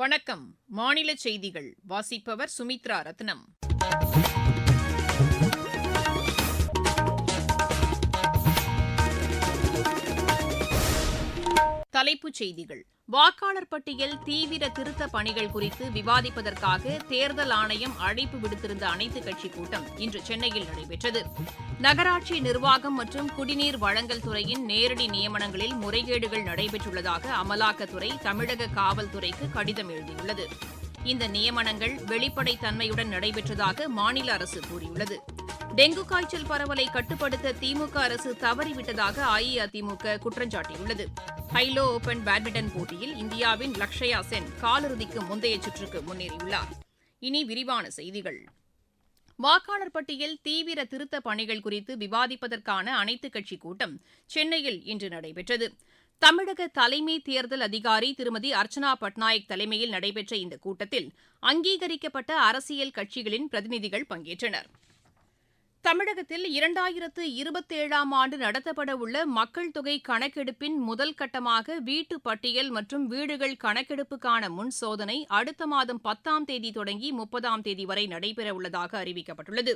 வணக்கம். மாநில செய்திகள் வாசிப்பவர் சுமித்ரா ரத்னம். தலைப்புச் செய்திகள். வாக்காளர் பட்டியல் தீவிர திருத்த பணிகள் குறித்து விவாதிப்பதற்காக தேர்தல் ஆணையம் அழைப்பு விடுத்திருந்த அனைத்துக் கட்சிக் கூட்டம் இன்று சென்னையில் நடைபெற்றது. நகராட்சி நிர்வாகம் மற்றும் குடிநீர் வழங்கல் துறையின் நேரடி நியமனங்களில் முறைகேடுகள் நடைபெற்றுள்ளதாக அமலாக்கத்துறை தமிழக காவல்துறைக்கு கடிதம் எழுதியுள்ளது. இந்த நியமனங்கள் வெளிப்படைத்தன்மையுடன் நடைபெற்றதாக மாநில அரசு கூறியுள்ளது. டெங்கு காய்ச்சல் பரவலை கட்டுப்படுத்த திமுக அரசு தவறிவிட்டதாக அஇஅதிமுக குற்றம் சாட்டியுள்ளது. ஹைலோ ஓபன் பேட்மிண்டன் போட்டியில் இந்தியாவின் லக்ஷயா சென் காலிறுதிக்கு முந்தைய சுற்றுக்கு முன்னேறியுள்ளார். இனி விரிவான செய்திகள். வாக்காளர் பட்டியல் தீவிர திருத்த பணிகள் குறித்து விவாதிப்பதற்கான அனைத்துக் கட்சிக் கூட்டம் சென்னையில் இன்று நடைபெற்றது. தமிழக தலைமை தேர்தல் அதிகாரி திருமதி அர்ச்சனா பட்நாயக் தலைமையில் நடைபெற்ற இந்த கூட்டத்தில் அங்கீகரிக்கப்பட்ட அரசியல் கட்சிகளின் பிரதிநிதிகள் பங்கேற்றனர். தமிழகத்தில் இரண்டாயிரத்து இருபத்தேழாம் ஆண்டு நடத்தப்படவுள்ள மக்கள் தொகை கணக்கெடுப்பின் முதல் கட்டமாக வீட்டு பட்டியல் மற்றும் வீடுகள் கணக்கெடுப்புக்கான முன் சோதனை அடுத்த மாதம் பத்தாம் தேதி தொடங்கி முப்பதாம் தேதி வரை நடைபெறவுள்ளதாக அறிவிக்கப்பட்டுள்ளது.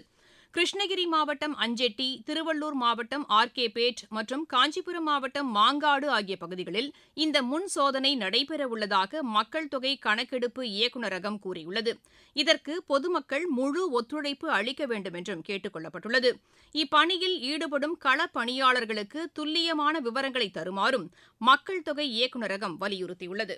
கிருஷ்ணகிரி மாவட்டம் அஞ்செட்டி திருவள்ளூர் மாவட்டம் ஆர் கே பேட் மற்றும் காஞ்சிபுரம் மாவட்டம் மாங்காடு ஆகிய பகுதிகளில் இந்த முன் சோதனை நடைபெறவுள்ளதாக மக்கள் தொகை கணக்கெடுப்பு இயக்குநரகம் கூறியுள்ளது. இதற்கு பொதுமக்கள் முழு ஒத்துழைப்பு அளிக்க வேண்டும் என்றும் கேட்டுக் கொள்ளப்பட்டுள்ளது. இப்பணியில் ஈடுபடும் களப்பணியாளர்களுக்கு துல்லியமான விவரங்களை தருமாறும் மக்கள் தொகை இயக்குநரகம் வலியுறுத்தியுள்ளது.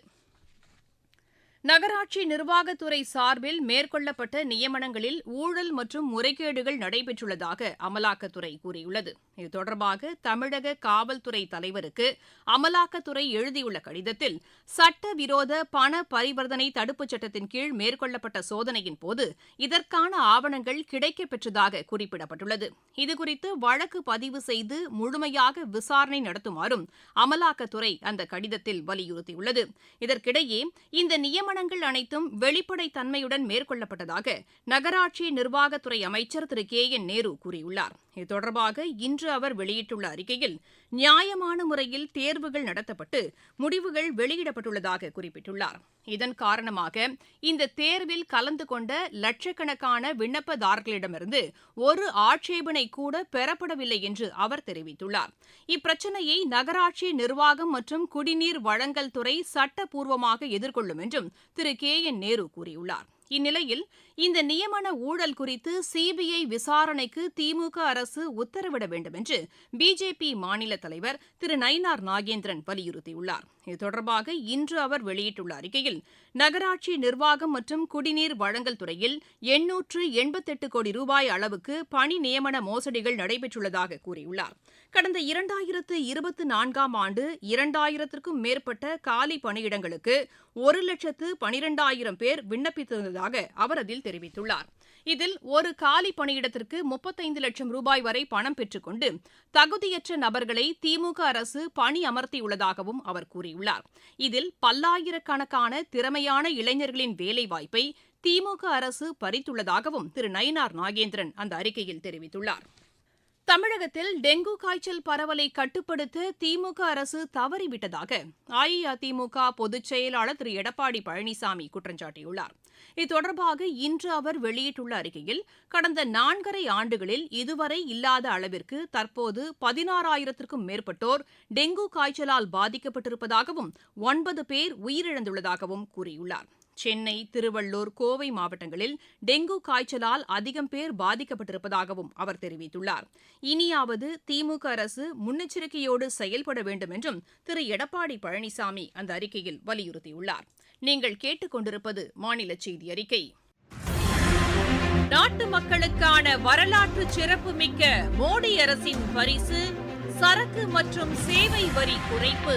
நகராட்சி நிர்வாகத்துறை சார்பில் மேற்கொள்ளப்பட்ட நியமனங்களில் ஊழல் மற்றும் முறைகேடுகள் நடைபெற்றுள்ளதாக அமலாக்கத்துறை கூறியுள்ளது. இது தொடர்பாக தமிழக காவல்துறை தலைவருக்கு அமலாக்கத்துறை எழுதியுள்ள கடிதத்தில் சட்டவிரோத பண பரிவர்த்தனை தடுப்புச் சட்டத்தின் கீழ் மேற்கொள்ளப்பட்ட சோதனையின் போது இதற்கான ஆவணங்கள் கிடைக்கப்பெற்றதாக குறிப்பிடப்பட்டுள்ளது. இதுகுறித்து வழக்கு பதிவு செய்து முழுமையாக விசாரணை நடத்துமாறும் அமலாக்கத்துறை அந்த கடிதத்தில் வலியுறுத்தியுள்ளது. இதற்கிடையே இந்த நியமன நியமனங்கள் அனைத்தும் வெளிப்படைத்தன்மையுடன் மேற்கொள்ளப்பட்டதாக நகராட்சி நிர்வாகத்துறை அமைச்சர் திரு கே என் நேரு கூறியுள்ளார். இது தொடர்பாக இன்று அவர் வெளியிட்டுள்ள அறிக்கையில் நியாயமான முறையில் தேர்வுகள் நடத்தப்பட்டு முடிவுகள் வெளியிடப்பட்டுள்ளதாக குறிப்பிட்டுள்ளார். இதன் காரணமாக இந்த தேர்வில் கலந்து கொண்ட லட்சக்கணக்கான விண்ணப்பதாரர்களிடமிருந்து ஒரு ஆட்சேபனை கூட பெறப்படவில்லை என்று அவர் தெரிவித்துள்ளார். இப்பிரச்சினையை நகராட்சி நிர்வாகம் மற்றும் குடிநீர் வழங்கல் துறை சட்டப்பூர்வமாக எதிர்கொள்ளும் என்றும் திரு கே என் நேரு கூறியுள்ளார். இந்நிலையில் இந்த நியமன ஊழல் குறித்து சிபிஐ விசாரணைக்கு திமுக அரசு உத்தரவிட வேண்டும் என்று பிஜேபி மாநில தலைவர் திரு நயினார் நாகேந்திரன் வலியுறுத்தியுள்ளார். இது தொடர்பாக இன்று அவர் வெளியிட்டுள்ள அறிக்கையில் நகராட்சி நிர்வாகம் மற்றும் குடிநீர் வழங்கல் துறையில் எண்ணூற்று எண்பத்தெட்டு கோடி ரூபாய் அளவுக்கு பணி நியமன மோசடிகள் நடைபெற்றுள்ளதாக கூறியுள்ளார். கடந்த இரண்டாயிரத்து இருபத்தி நான்காம் ஆண்டு இரண்டாயிரத்திற்கும் மேற்பட்ட காலி பணியிடங்களுக்கு ஒரு லட்சத்து பனிரெண்டாயிரம் பேர் விண்ணப்பித்திருந்ததாக அவர் அதில் தெரிவித்துள்ளார். இதில் ஒரு காலி பணியிடத்திற்கு முப்பத்தைந்து லட்சம் ரூபாய் வரை பணம் பெற்றுக்கொண்டு தகுதியற்ற நபர்களை திமுக அரசு பணி அமர்த்தியுள்ளதாகவும் அவர் கூறியுள்ளார். இதில் பல்லாயிரக்கணக்கான திறமையான இளைஞர்களின் வேலைவாய்ப்பை திமுக அரசு பறித்துள்ளதாகவும் திரு. நயினார் நாகேந்திரன் அந்த அறிக்கையில் தெரிவித்துள்ளார். தமிழகத்தில் டெங்கு காய்ச்சல் பரவலை கட்டுப்படுத்த திமுக அரசு தவறிவிட்டதாக அஇஅதிமுக பொதுச் செயலாளர் திரு. எடப்பாடி பழனிசாமி குற்றம் சாட்டியுள்ளார் இது தொடர்பாக இன்று அவர் வெளியிட்டுள்ள அறிக்கையில் கடந்த நான்கரை ஆண்டுகளில் இதுவரை இல்லாத அளவிற்கு தற்போது பதினாறாயிரத்திற்கும் மேற்பட்டோர் டெங்கு காய்ச்சலால் பாதிக்கப்பட்டிருப்பதாகவும் ஒன்பது பேர் உயிரிழந்துள்ளதாகவும் கூறியுள்ளார். சென்னை திருவள்ளூர் கோவை மாவட்டங்களில் டெங்கு காய்ச்சலால் அதிகம் பேர் பாதிக்கப்பட்டிருப்பதாகவும் அவர் தெரிவித்துள்ளார். இனியாவது திமுக அரசு முன்னெச்சரிக்கையோடு செயல்பட வேண்டும் என்றும் திரு. எடப்பாடி பழனிசாமி அந்த அறிக்கையில் வலியுறுத்தியுள்ளார். நீங்கள் கேட்டுக்கொண்டிருப்பது மாநில செய்தி அறிக்கை. நாட்டு மக்களுக்கான வரலாற்று சிறப்புமிக்க மோடி அரசின் பரிசு சரக்கு மற்றும் சேவை வரி குறைப்பு.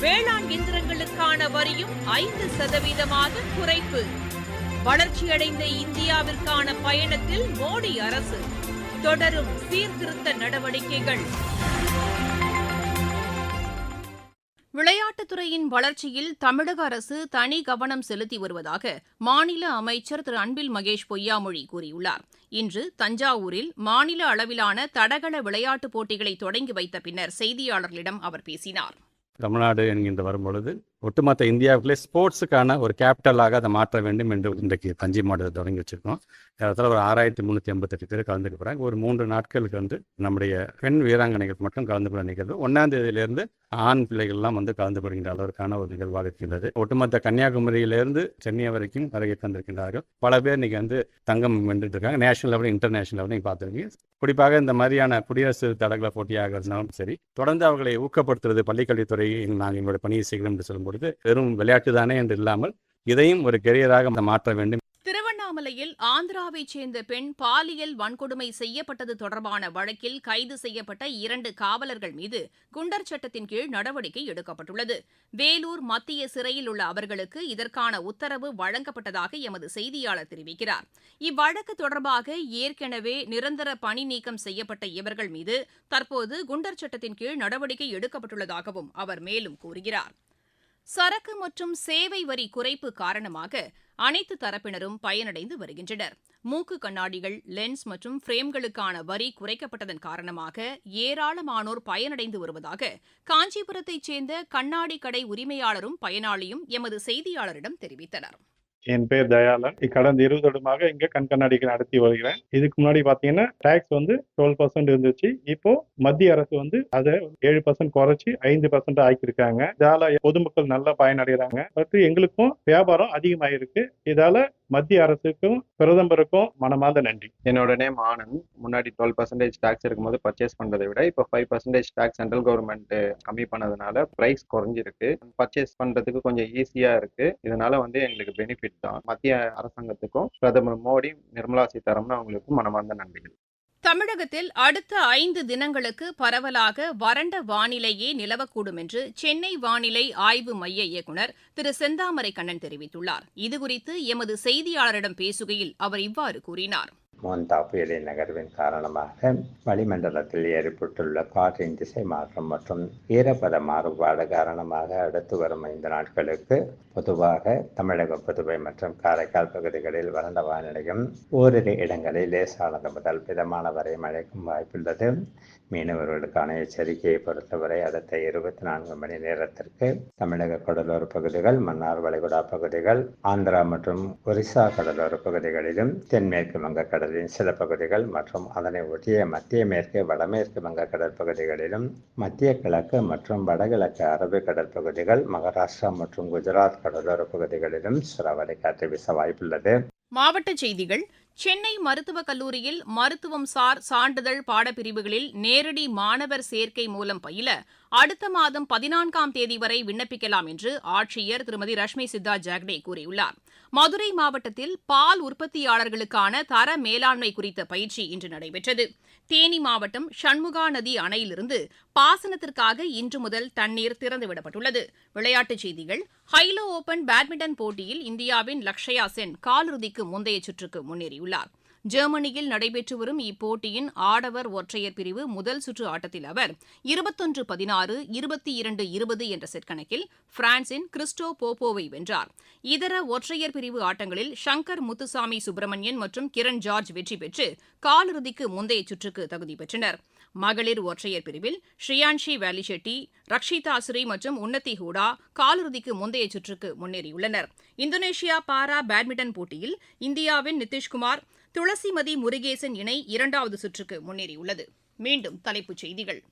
வேளாண் இயந்திரங்களுக்கான வரியும் ஐந்து சதவீதமாக குறைப்பு. வளர்ச்சியடைந்த இந்தியாவிற்கான பயணத்தில் மோடி அரசு. தொடரும் சீர்திருத்த நடவடிக்கைகள். விளையாட்டுத்துறையின் வளர்ச்சியில் தமிழக அரசு தனி கவனம் செலுத்தி வருவதாக மாநில அமைச்சர் திரு அன்பில் மகேஷ் பொய்யாமொழி கூறியுள்ளார். இன்று தஞ்சாவூரில் மாநில அளவிலான தடகள விளையாட்டுப் போட்டிகளை தொடங்கி வைத்த பின்னர் செய்தியாளர்களிடம் அவர் பேசினார். தமிழ்நாடு என்கின்ற வரும்பொழுது ஒட்டுமொத்த இந்தியாவுக்குள்ளே ஸ்போர்ட்ஸுக்கான ஒரு கேபிட்டலாக அதை மாற்ற வேண்டும் என்று இன்றைக்கு தஞ்சை மாவட்டத்தை தொடங்கி வச்சிருக்கோம். இடத்துல ஒரு ஆறாயிரத்தி முந்நூற்றி எண்பத்தெட்டு பேர் கலந்துக்க போகிறாங்க ஒரு மூன்று நாட்களுக்கு வந்து நம்முடைய பெண் வீராங்கனைகள் மட்டும் கலந்து கொள்ள நிகழ்வு. ஒன்றாம் தேதியிலேருந்து ஆண் பிள்ளைகள்லாம் வந்து கலந்து கொள்கின்ற அளவிற்கான ஒரு நிகழ்வாக இருக்கின்றது. ஒட்டுமொத்த கன்னியாகுமரியிலிருந்து சென்னை வரைக்கும் வருகை தந்திருக்கின்றார்கள். பல பேர் இன்றைக்கி வந்து தங்கம் வென்றுட்டு இருக்காங்க. நேஷனல் லெவல் இன்டர்நேஷனல் லெவலையும் பார்த்துருக்கீங்க. குறிப்பாக இந்த மாதிரியான குடியரசு தடகள போட்டியாக இருந்தாலும் சரி தொடர்ந்து அவர்களை ஊக்கப்படுத்துறது பள்ளிக்கல்வித்துறை நாங்கள் எங்களுடைய பணியை செய்கிறோம் என்று சொல்லும்பொழுது வெறும் விளையாட்டு தானே என்று இல்லாமல் இதையும் ஒரு கெரியராக மாற்ற வேண்டும். திருவண்ணாமலையில் ஆந்திராவைச் சேர்ந்த பெண் பாலியல் வன்கொடுமை செய்யப்பட்டது தொடர்பான வழக்கில் கைது செய்யப்பட்ட இரண்டு காவலர்கள் மீது குண்டர் சட்டத்தின் கீழ் நடவடிக்கை எடுக்கப்பட்டுள்ளது. வேலூர் மத்திய சிறையில் உள்ள அவர்களுக்கு இதற்கான உத்தரவு வழங்கப்பட்டதாக எமது செய்தியாளர் தெரிவிக்கிறார். இவ்வழக்கு தொடர்பாக ஏற்கனவே நிரந்தர பணி நீக்கம் செய்யப்பட்ட இவர்கள் மீது தற்போது குண்டர் சட்டத்தின் கீழ் நடவடிக்கை எடுக்கப்பட்டுள்ளதாகவும் அவர் மேலும் கூறுகிறார். சரக்கு மற்றும் சேவை வரி குறைப்பு காரணமாக அனைத்து தரப்பினரும் பயனடைந்து வருகின்றனர். மூக்கு கண்ணாடிகள் லென்ஸ் மற்றும் பிரேம்களுக்கான வரி குறைக்கப்பட்டதன் காரணமாக ஏராளமானோர் பயனடைந்து வருவதாக காஞ்சிபுரத்தைச் சேர்ந்த கண்ணாடி கடை உரிமையாளரும் பயனாளியும் எமது செய்தியாளரிடம் தெரிவித்தனர். என் பேர் தயாளன். கடந்த இருபது வருடமாக இங்க கண் கண்ணாடிகள் நடத்தி வருகிறேன். இதுக்கு முன்னாடி பாத்தீங்கன்னா டாக்ஸ் வந்து டுவெல் பர்சன்ட் இருந்துச்சு. இப்போ மத்திய அரசு வந்து அதை ஏழு பர்சன்ட் குறைச்சி ஐந்து பர்சன்ட் ஆக்கியிருக்காங்க. இதால பொதுமக்கள் நல்லா பயனடைகிறாங்க. பட் எங்களுக்கும் வியாபாரம் அதிகமாயிருக்கு. இதால மத்திய அரசுக்கும் பிரதமருக்கும் மனமார்ந்த நன்றி. என்னோட நேம் ஆனந்த். முன்னாடி டுவெல் பர்சன்டேஜ் டேக்ஸ் இருக்கும்போது பர்ச்சேஸ் பண்றதை விட இப்போ five percentage tax central government கம்மி பண்ணதுனால பிரைஸ் குறைஞ்சிருக்கு. பர்ச்சேஸ் பண்றதுக்கு கொஞ்சம் ஈஸியா இருக்கு. இதனால வந்து எங்களுக்கு பெனிஃபிட் தான். மத்திய அரசாங்கத்துக்கும் பிரதமர் மோடி நிர்மலா சீதாராமன் அவங்களுக்கும் மனமார்ந்த நன்றிகள். தமிழகத்தில் அடுத்த ஐந்து தினங்களுக்கு பரவலாக வறண்ட வானிலையே நிலவக்கூடும் என்று சென்னை வானிலை ஆய்வு மைய இயக்குநர் திரு செந்தாமரை கண்ணன் தெரிவித்துள்ளார் இதுகுறித்து எமது செய்தியாளரிடம் பேசுகையில் அவர் இவ்வாறு கூறினார். மோந்தா புயலின் நகர்வின் காரணமாக வளிமண்டலத்தில் ஏற்பட்டுள்ள காற்றின் திசை மாற்றம் மற்றும் ஈரப்பத மாறுபாடு காரணமாக அடுத்து வரும் ஐந்து நாட்களுக்கு பொதுவாக தமிழக புதுவை மற்றும் காரைக்கால் பகுதிகளில் வறண்ட வானிலையும் ஓரிரு இடங்களில் லேசானது முதல் மிதமான வரை மழைக்கும் வாய்ப்புள்ளது. மீனவர்களுக்கான எச்சரிக்கையை பொறுத்தவரை அடுத்த இருபத்தி நான்கு மணி நேரத்திற்கு தமிழக கடலோர பகுதிகள் மன்னார் வளைகுடா பகுதிகள் ஆந்திரா மற்றும் ஒரிசா கடலோர பகுதிகளிலும் தென்மேற்கு வங்கக்கடலின் சில பகுதிகள் மற்றும் அதனை ஒட்டிய மத்திய மேற்கு வடமேற்கு வங்கக்கடல் பகுதிகளிலும் மத்திய கிழக்கு மற்றும் வடகிழக்கு அரபிக்கடல் பகுதிகள் மகாராஷ்டிரா மற்றும் குஜராத் கடலோர பகுதிகளிலும் சுறாவளி காற்று வீச வாய்ப்புள்ளது. மாவட்ட செய்திகள் சென்னை மருத்துவக் கல்லூரியில் மருத்துவம் சார் சான்றிதழ் பாடப்பிரிவுகளில் நேரடி மாணவர் சேர்க்கை மூலம் பயில அடுத்த மாதம் பதினான்காம் தேதி வரை விண்ணப்பிக்கலாம் என்று ஆட்சியர் திருமதி ரஷ்மி சித்தா ஜாக்டே கூறியுள்ளார். மதுரை மாவட்டத்தில் பால் உற்பத்தியாளர்களுக்கான தர மேலாண்மை குறித்த பயிற்சி இன்று நடைபெற்றது. தேனி மாவட்டம் சண்முகா நதி அணையிலிருந்து பாசனத்திற்காக இன்று முதல் தண்ணீர் திறந்துவிடப்பட்டுள்ளது. விளையாட்டுச் செய்திகள். ஹைலோ ஓபன் பேட்மிண்டன் போட்டியில் இந்தியாவின் லக்ஷயா சென் காலிறுதிக்கு முந்தைய சுற்றுக்கு முன்னேறியுள்ளார். ஜெர்மனியில் நடைபெற்று வரும் இப்போட்டியின் ஆடவர் ஒற்றையர் பிரிவு முதல் சுற்று ஆட்டத்தில் அவர் இருபத்தொன்று பதினாறு இருபத்தி இரண்டு இருபது என்ற செட் கணக்கில் பிரான்சின் கிறிஸ்டோ போப்போவை வென்றார். இதர ஒற்றையர் பிரிவு ஆட்டங்களில் ஷங்கர் முத்துசாமி சுப்பிரமணியன் மற்றும் கிரண் ஜார்ஜ் வெற்றி பெற்று காலிறுதிக்கு முந்தைய சுற்றுக்கு தகுதி பெற்றனர். மகளிர் ஒற்றையர் பிரிவில் ஸ்ரீயான்ஷி வேலிஷெட்டி ரக்ஷிதா ஸ்ரீ மற்றும் உன்னதி ஹூடா காலிறுதிக்கு முந்தைய சுற்றுக்கு முன்னேறியுள்ளனர். இந்தோனேஷியா பாரா பேட்மிண்டன் போட்டியில் இந்தியாவின் நிதிஷ்குமார் துளசிமதி முருகேசன் இணை இரண்டாவது சுற்றுக்கு முன்னேறியுள்ளது. மீண்டும் தலைப்புச் செய்திகள்.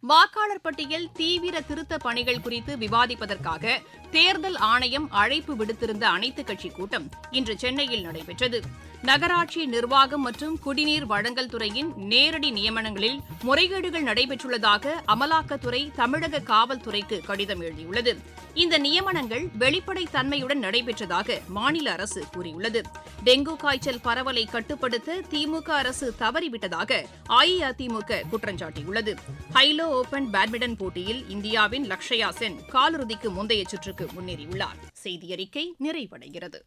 வாக்காளர் பட்டியல் தீவிர திருத்த பணிகள் குறித்து விவாதிப்பதற்காக தேர்தல் ஆணையம் அழைப்பு விடுத்திருந்த அனைத்துக் கட்சி கூட்டம் இன்று சென்னையில் நடைபெற்றது. நகராட்சி நிர்வாகம் மற்றும் குடிநீர் வழங்கல் துறையின் நேரடி நியமனங்களில் முறைகேடுகள் நடைபெற்றுள்ளதாக அமலாக்கத்துறை தமிழக காவல்துறைக்கு கடிதம் எழுதியுள்ளது. இந்த நியமனங்கள் வெளிப்படைத் தன்மையுடன் நடைபெற்றதாக மாநில அரசு கூறியுள்ளது. டெங்கு காய்ச்சல் பரவலை கட்டுப்படுத்த திமுக அரசு தவறிவிட்டதாக அஇஅதிமுக குற்றம் சாட்டியுள்ளது. ஹைலோ ஓபன் பேட்மிண்டன் போட்டியில் இந்தியாவின் லக்ஷயா சென் காலிறுதிக்கு முந்தைய சுற்றுக்கு முன்னேறியுள்ளார். செய்தி அறிக்கை நிறைவடைகிறது.